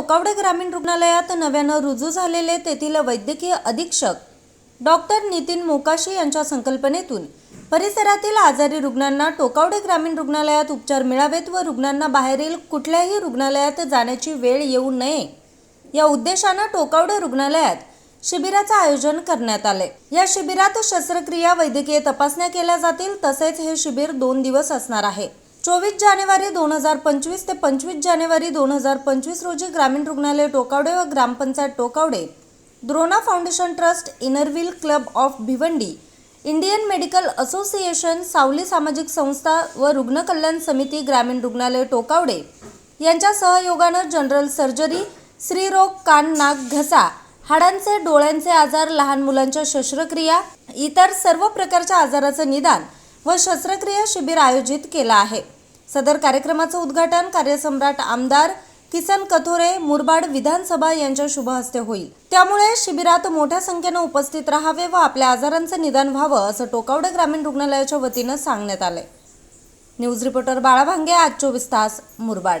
टोकावडे ग्रामीण रुग्णालयात नव्यानं रुजू झालेले तेथील वैद्यकीय अधीक्षक डॉक्टर नितीन मोकाशी यांच्या संकल्पनेतून परिसरातील आजारी रुग्णांना टोकावडे ग्रामीण रुग्णालयात उपचार मिळावेत व रुग्णांना बाहेरील कुठल्याही रुग्णालयात जाण्याची वेळ येऊ नये. या उद्देशानं टोकावडे रुग्णालयात शिबिराचं आयोजन करण्यात आले या शिबिरात शस्त्रक्रिया वैद्यकीय तपासण्या केल्या जातील तसेच हे शिबिर दोन दिवस असणार आहे. चोवीस जानेवारी दोन हजार पंचवीस ते पंचवीस जानेवारी दोन हजार पंचवीस रोजी ग्रामीण रुग्णालय टोकावडे व ग्रामपंचायत Tokawade Drona Foundation Trust Inner Wheel Club of Bhiwandi Indian Medical Association Savali सामाजिक संस्था व रुग्ण कल्याण समिती ग्रामीण रुग्णालय टोकावडे यांच्या सहयोगानं जनरल सर्जरी स्त्रीरोग कान नाक घसा हाडांचे डोळ्यांचे आजार लहान मुलांच्या शस्त्रक्रिया इतर सर्व प्रकारच्या आजाराचं निदान व शस्त्रक्रिया शिबिर आयोजित केलं आहे. सदर कार्यक्रमाचं उद्घाटन कार्यसम्राट आमदार किसन कथोरे मुरबाड विधानसभा यांच्या शुभ हस्ते होईल. त्यामुळे शिबिरात मोठ्या संख्येनं उपस्थित राहावे व आपल्या आजारांचं निदान व्हावं असं टोकावडे ग्रामीण रुग्णालयाच्या वतीनं सांगण्यात आलंय. न्यूज रिपोर्टर बाळा भांगे आज चोवीस तास मुरबाड.